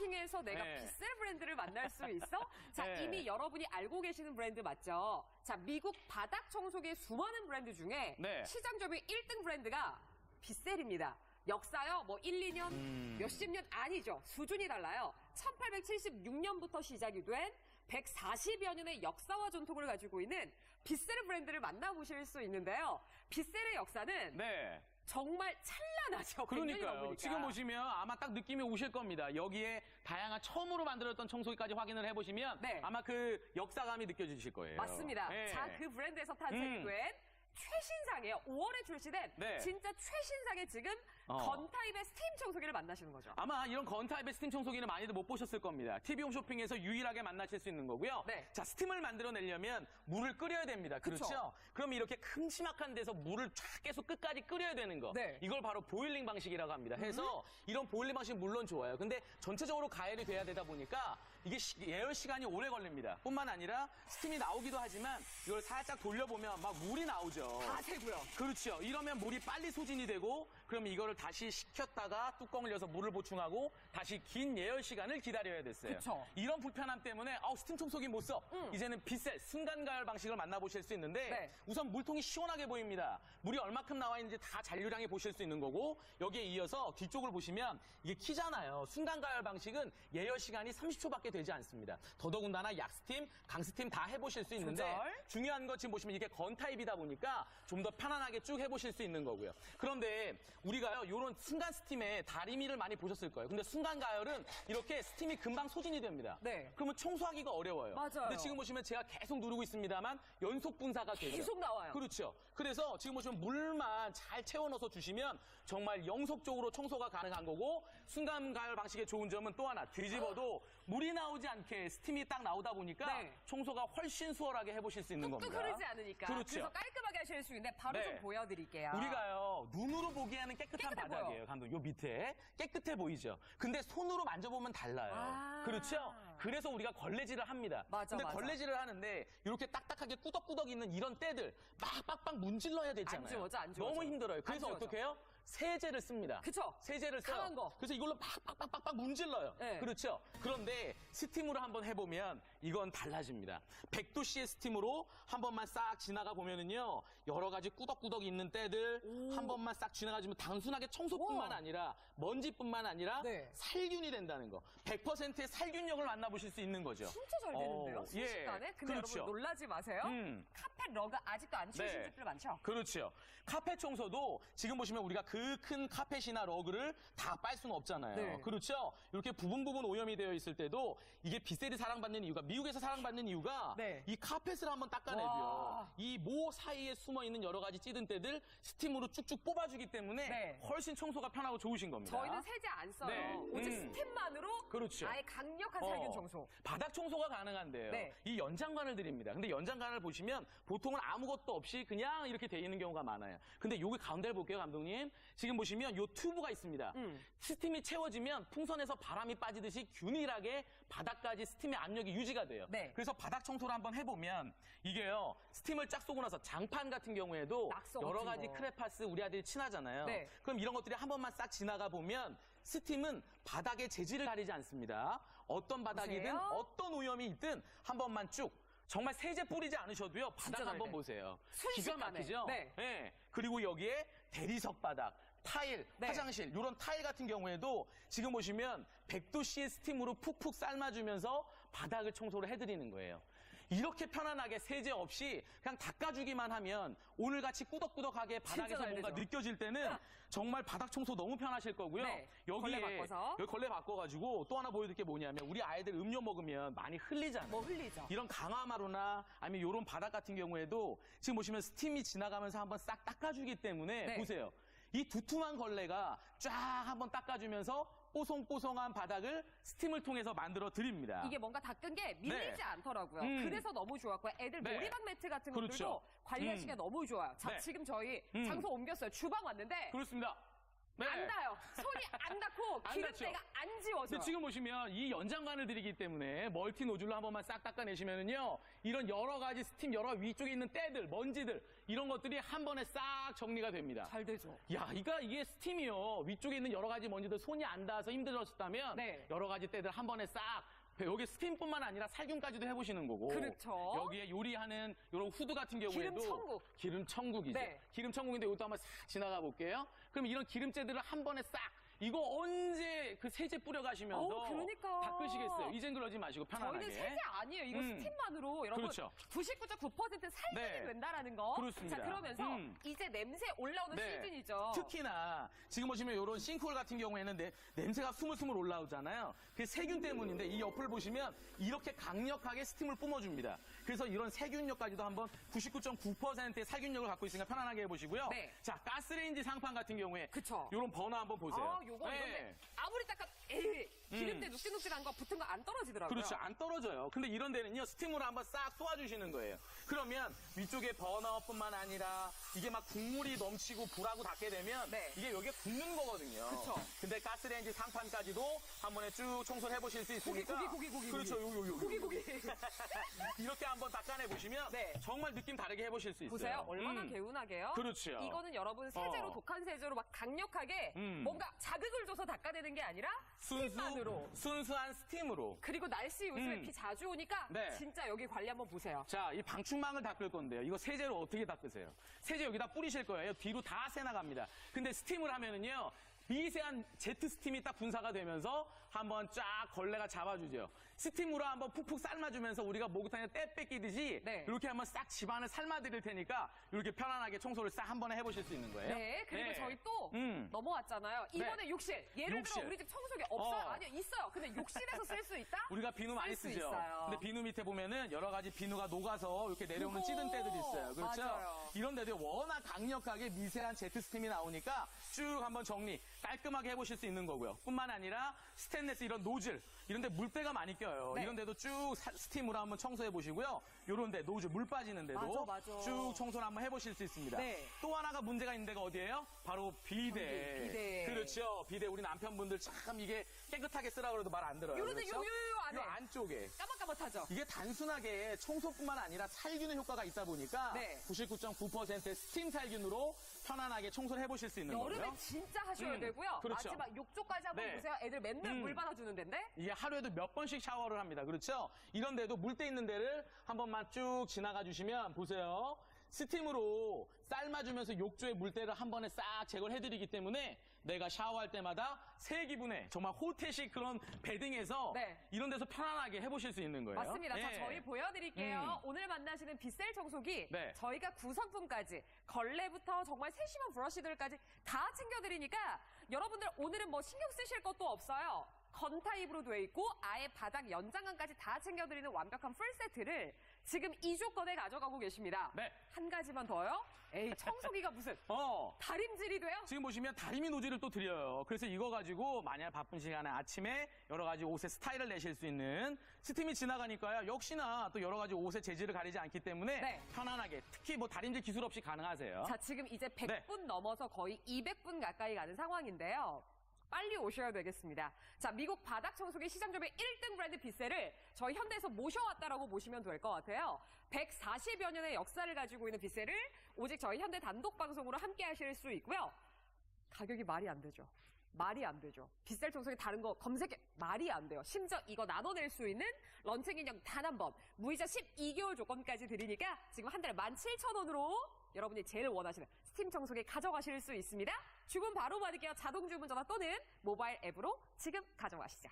쇼핑에서 내가 네. 비쌀 브랜드를 만날 수 있어? 자, 네. 이미 여러분이 알고 계시는 브랜드 맞죠? 자, 미국 바닥 청소기 수많은 브랜드 중에 네. 시장 점유율 1등 브랜드가 비셀입니다. 역사요, 뭐 1, 2년, 음. 몇십 년 아니죠. 수준이 달라요. 1876년부터 시작이 된 140여 년의 역사와 전통을 가지고 있는 비셀 브랜드를 만나보실 수 있는데요. 비셀의 역사는 네. 정말 찬 100년이 그러니까요. 지금 보시면 아마 딱 느낌이 오실 겁니다. 여기에 다양한 처음으로 만들었던 청소기까지 확인을 해보시면 네. 아마 그 역사감이 느껴지실 거예요. 맞습니다. 네. 자, 그 브랜드에서 탄생된 음. 최신상이에요. 5월에 출시된 네. 진짜 최신상의 지금 어. 건타입의 스팀 청소기를 만나시는 거죠. 아마 이런 건타입의 스팀 청소기는 많이들 못 보셨을 겁니다. TV 홈 쇼핑에서 유일하게 만나실 수 있는 거고요. 네. 자, 스팀을 만들어내려면 물을 끓여야 됩니다. 그렇죠? 그쵸. 그럼 이렇게 큼지막한 데서 물을 쫙 계속 끝까지 끓여야 되는 거. 네. 이걸 바로 보일링 방식이라고 합니다. 해서 이런 보일링 방식 물론 좋아요. 근데 전체적으로 가열이 돼야 되다 보니까 이게 시- 예열 시간이 오래 걸립니다. 뿐만 아니라 스팀이 나오기도 하지만 이걸 살짝 돌려보면 막 물이 나오죠. 다 새고요. 그렇죠. 이러면 물이 빨리 소진이 되고 그럼 이거를 다시 식혔다가 뚜껑을 열어서 물을 보충하고 다시 긴 예열 시간을 기다려야 됐어요. 그쵸. 이런 불편함 때문에 아우 스팀 청소기 못 써. 이제는 빗셀 순간 가열 방식을 만나보실 수 있는데 네. 우선 물통이 시원하게 보입니다. 물이 얼마큼 나와 있는지 다 잔류량이 보실 수 있는 거고 여기에 이어서 뒤쪽을 보시면 이게 키잖아요. 순간 가열 방식은 예열 시간이 30초밖에 되지 않습니다. 더더군다나 약스팀, 강스팀 다 해보실 수 있는데 조절. 중요한 것 지금 보시면 이게 건 타입이다 보니까 좀 더 편안하게 쭉 해보실 수 있는 거고요. 그런데 우리가요, 이런 순간 스팀에 다리미를 많이 보셨을 거예요. 근데 순간 가열은 이렇게 스팀이 금방 소진이 됩니다. 네. 그러면 청소하기가 어려워요. 맞아요. 근데 지금 보시면 제가 계속 누르고 있습니다만 연속 분사가 되죠. 계속 나와요. 그렇죠. 그래서 지금 보시면 물만 잘 채워 넣어서 주시면 정말 영속적으로 청소가 가능한 거고 순간 가열 방식의 좋은 점은 또 하나 뒤집어도 물이 나 오지 않게 스팀이 딱 나오다 보니까 네. 청소가 훨씬 수월하게 해보실 수 있는 겁니다. 흐르지 않으니까. 그렇죠. 래서 깔끔하게 하실 수 있는데 바로 네. 좀 보여드릴게요. 우리가요 눈으로 보기에는 깨끗한 바닥이에요 보여. 감독 요 밑에 깨끗해 보이죠 근데 손으로 만져보면 달라요 아. 그렇죠 그래서 우리가 걸레질을 합니다 맞아, 근데 맞아. 걸레질을 하는데 이렇게 딱딱하게 꾸덕꾸덕 있는 이런 때들 막 빡빡 문질러야 되잖아요 안 지워져, 안 지워져. 너무 힘들어요 그래서. 어떻게 해요 세제를 씁니다 그쵸. 세제를 써요 강한 거. 그래서 이걸로 팍팍팍팍 문질러요 네. 그렇죠 그런데 스팀으로 한번 해보면 이건 달라집니다 100도씨의 스팀으로 한 번만 싹 지나가 보면은요 여러 가지 꾸덕꾸덕 있는 때들 한 번만 싹 지나가주면 단순하게 청소뿐만 우와. 아니라 먼지뿐만 아니라 네. 살균이 된다는 거 100%의 살균력을 만나보실 수 있는 거죠 진짜 잘 되는데요? 어, 순식간에? 근데 그렇죠. 여러분 놀라지 마세요. 음. 카펫 러그 아직도 안 치우신 네. 집들 많죠? 그렇죠. 카펫 청소도 지금 보시면 우리가 그 큰 카펫이나 러그를 다 빨 수는 없잖아요. 네. 그렇죠. 이렇게 부분 부분 오염이 되어 있을 때도 이게 비셀이 사랑받는 이유가 미국에서 사랑받는 이유가 네. 이 카펫을 한번 닦아내고요. 와. 이 모 사이에 숨어 있는 여러 가지 찌든 때들 스팀으로 쭉쭉 뽑아주기 때문에 네. 훨씬 청소가 편하고 좋으신 겁니다. 저희는 세제 안 써요. 네. 오직 음. 스팀만으로 그렇죠. 아예 강력한 어, 살균 청소. 바닥 청소가 가능한데요. 네. 이 연장관을 드립니다. 근데 연장관을 보시면 보통은 아무것도 없이 그냥 이렇게 돼 있는 경우가 많아요. 근데 여기 가운데를 볼게요, 감독님. 지금 보시면 요 튜브가 있습니다. 음. 스팀이 채워지면 풍선에서 바람이 빠지듯이 균일하게 바닥까지 스팀의 압력이 유지가 돼요. 네. 그래서 바닥 청소를 한번 해보면 이게요, 스팀을 쫙 쏘고 나서 장판 같은 경우에도 여러 가지 거. 크레파스 우리 아들이 친하잖아요. 네. 그럼 이런 것들이 한 번만 싹 지나가 보면 스팀은 바닥의 재질을 가리지 않습니다. 어떤 바닥이든 보세요. 어떤 오염이 있든 한 번만 쭉 정말 세제 뿌리지 않으셔도요. 바닥 잘 한번 돼. 보세요. 기가 순식간에. 막히죠? 네. 예. 그리고 여기에 대리석 바닥, 타일, 네. 화장실 이런 타일 같은 경우에도 지금 보시면 100도씨의 스팀으로 푹푹 삶아주면서 바닥을 청소를 해드리는 거예요. 이렇게 편안하게 세제 없이 그냥 닦아주기만 하면 오늘같이 꾸덕꾸덕하게 바닥에서 잘 뭔가. 느껴질 때는 정말 바닥 청소 너무 편하실 거고요. 네. 여기에 걸레 바꿔서. 여기 걸레 바꿔가지고 또 하나 보여드릴 게 뭐냐면 우리 아이들 음료 먹으면 많이 흘리잖아요. 뭐 흘리죠? 이런 강화마루나 아니면 이런 바닥 같은 경우에도 지금 보시면 스팀이 지나가면서 한번 싹 닦아주기 때문에 네. 보세요. 이 두툼한 걸레가 쫙 한번 닦아주면서 뽀송뽀송한 바닥을 스팀을 통해서 만들어 드립니다. 이게 뭔가 닦은 게 밀리지 네. 않더라고요. 음. 그래서 너무 좋았고요. 애들 네. 놀이방 매트 같은 그렇죠. 것들도 관리하시기가 음. 너무 좋아요. 자, 네. 지금 저희 음. 장소 옮겼어요. 주방 왔는데 그렇습니다. 네. 안 닿아요. 손이 안 닿고 안 기름때가 안 지워져요. 근데 지금 보시면 이 연장관을 드리기 때문에 멀티 노즐로 한 번만 싹 닦아내시면은요 이런 여러 가지 스팀 여러 위쪽에 있는 때들 먼지들 이런 것들이 한 번에 싹 정리가 됩니다. 잘 되죠. 야, 이거 이게 스팀이요. 위쪽에 있는 여러 가지 먼지들 손이 안 닿아서 힘들었다면 네. 여러 가지 때들 한 번에 싹 여기 스팀뿐만 아니라 살균까지도 해보시는 거고. 그렇죠. 여기에 요리하는 이런 후드 같은 경우에도 기름 천국. 기름 천국이죠. 네. 기름 천국인데 이것도 한번 싹 지나가 볼게요. 그럼 이런 기름째들을 한 번에 싹 이거 언제 그 세제 뿌려 가시면서 어우, 그러니까. 닦으시겠어요? 이젠 그러지 마시고 편안하게. 저희는 세제 아니에요. 이거 음. 스팀만으로 여러분 그렇죠. 99.9% 살균이 네. 된다라는 거. 그렇습니다. 자 그러면서 음. 이제 냄새 올라오는 네. 시즌이죠. 특히나 지금 보시면 이런 싱크홀 같은 경우에는 내- 냄새가 스물스물 올라오잖아요. 그 세균 때문인데 이 옆을 보시면 이렇게 강력하게 스팀을 뿜어줍니다. 그래서 이런 세균력까지도 한번 99.9%의 살균력을 갖고 있으니까 편안하게 해보시고요. 네. 자 가스레인지 상판 같은 경우에 그쵸. 이런 버너 한번 보세요. 아, 요거 네. 이런데 아무리 닦아 에이 기름때 눅진눅진한 거 붙은 거 안 떨어지더라고요. 그렇죠. 안 떨어져요. 근데 이런 데는요, 스팀으로 한번 싹 쏘아주시는 거예요. 그러면 위쪽에 버너뿐만 아니라 이게 막 국물이 넘치고 불하고 닿게 되면 네. 이게 여기에 굽는 거거든요. 그쵸. 근데 가스레인지 상판까지도 한 번에 쭉 청소를 해보실 수 고기 있으니까. 고기 고기 고기 그렇죠. 요, 요, 요. 고기 고기 이렇게 한번 닦아내 보시면 네. 정말 느낌 다르게 해보실 수 있어요. 보세요 얼마나 음. 개운하게요. 그렇죠. 이거는 여러분 세제로 어. 독한 세제로 막 강력하게 음. 뭔가 자극을 줘서 닦아내는 게 아니라 순수, 순수한 스팀으로. 그리고 날씨 요즘에 음. 비 자주 오니까 네. 진짜 여기 관리 한번 보세요. 자, 이 방충망을 닦을 건데요. 이거 세제로 어떻게 닦으세요? 세제 여기다 뿌리실 거예요. 뒤로 다 새나갑니다. 근데 스팀을 하면은요. 미세한 제트 스팀이 딱 분사가 되면서 한번 쫙 걸레가 잡아주죠. 스팀으로 한번 푹푹 삶아주면서 우리가 목욕탕에 때 뺏기듯이 네. 이렇게 한번 싹 집안을 삶아드릴 테니까 이렇게 편안하게 청소를 싹 한 번에 해보실 수 있는 거예요. 네, 그리고 네. 저희 또 음. 넘어왔잖아요. 이번에 욕실. 예를 욕실. 들어 우리 집 청소기 없어요? 어. 아니요, 있어요. 근데 욕실에서 쓸 수 있다? 우리가 비누 많이 쓰죠. 있어요. 근데 비누 밑에 보면은 여러 가지 비누가 녹아서 이렇게 내려오는. 찌든 때들이 있어요. 그렇죠? 맞아요. 이런 데도 워낙 강력하게 미세한 제트 스팀이 나오니까 쭉 한번 정리 깔끔하게 해보실 수 있는 거고요. 뿐만 아니라 스테인레스 이런 노즐 이런 데 물때가 많이 껴요. 네. 이런 데도 쭉 사- 스팀으로 한번 청소해 보시고요. 요런 데 노즐 물 빠지는 데도 맞아, 맞아. 쭉 청소를 한번 해보실 수 있습니다. 네. 또 하나가 문제가 있는 데가 어디예요? 바로 비데. 비데. 그렇죠. 비데 우리 남편분들 참 이게 깨끗하게 쓰라 그래도 말 안 들어요. 요런데 그렇죠? 요, 요, 요 안에. 요 안쪽에 까맣까맣하죠? 이게 단순하게 청소뿐만 아니라 살균의 효과가 있다 보니까 네. 99.9%의 스팀 살균으로 편안하게 청소를 해보실 수 있는 여름에 거고요. 진짜 하셔야 음, 되고요. 그렇죠. 마지막 욕조까지 한번 네. 보세요. 애들 맨날 음. 물 받아주는 데인데. 이게 하루에도 몇 번씩 샤워를 합니다. 그렇죠? 이런 데도 물때 있는 데를 한 번만 쭉 지나가 주시면 보세요. 스팀으로 삶아주면서 욕조의 물때를 한 번에 싹 제거를 해드리기 때문에 내가 샤워할 때마다 새 기분에 정말 호텔식 그런 베딩에서 네. 이런 데서 편안하게 해보실 수 있는 거예요. 맞습니다. 자, 네. 저희 보여드릴게요. 음. 오늘 만나시는 빗셀 청소기. 네. 저희가 구성품까지, 걸레부터 정말 세심한 브러쉬들까지 다 챙겨드리니까 여러분들 오늘은 뭐 신경 쓰실 것도 없어요. 건 타입으로 돼 있고 아예 바닥 연장감까지 다 챙겨드리는 완벽한 풀 세트를 지금 2조건에 가져가고 계십니다. 네. 한 가지만 더요. 에이, 청소기가 무슨 어. 다림질이 돼요? 지금 보시면 다리미 노즐을 또 드려요. 그래서 이거 가지고 만약 바쁜 시간에 아침에 여러 가지 옷에 스타일을 내실 수 있는 스팀이 지나가니까요. 역시나 또 여러 가지 옷의 재질을 가리지 않기 때문에 네. 편안하게 특히 뭐 다림질 기술 없이 가능하세요. 자, 지금 이제 100분 네. 넘어서 거의 200분 가까이 가는 상황인데요. 빨리 오셔야 되겠습니다. 자, 미국 바닥 청소기 시장 점의 1등 브랜드 빗셀을 저희 현대에서 모셔왔다라고 보시면 될 것 같아요. 140여 년의 역사를 가지고 있는 빗셀을 오직 저희 현대 단독 방송으로 함께 하실 수 있고요. 가격이 말이 안 되죠. 말이 안 되죠. 빗셀 청소기 다른 거 검색해 말이 안 돼요. 심지어 이거 나눠낼 수 있는 런칭 인형 단 한 번, 무이자 12개월 조건까지 드리니까 지금 한 달에 17,000원으로 여러분이 제일 원하시는 스팀 청소기 가져가실 수 있습니다. 주문 바로 받을게요. 자동 주문 전화 또는 모바일 앱으로 지금 가져가시죠.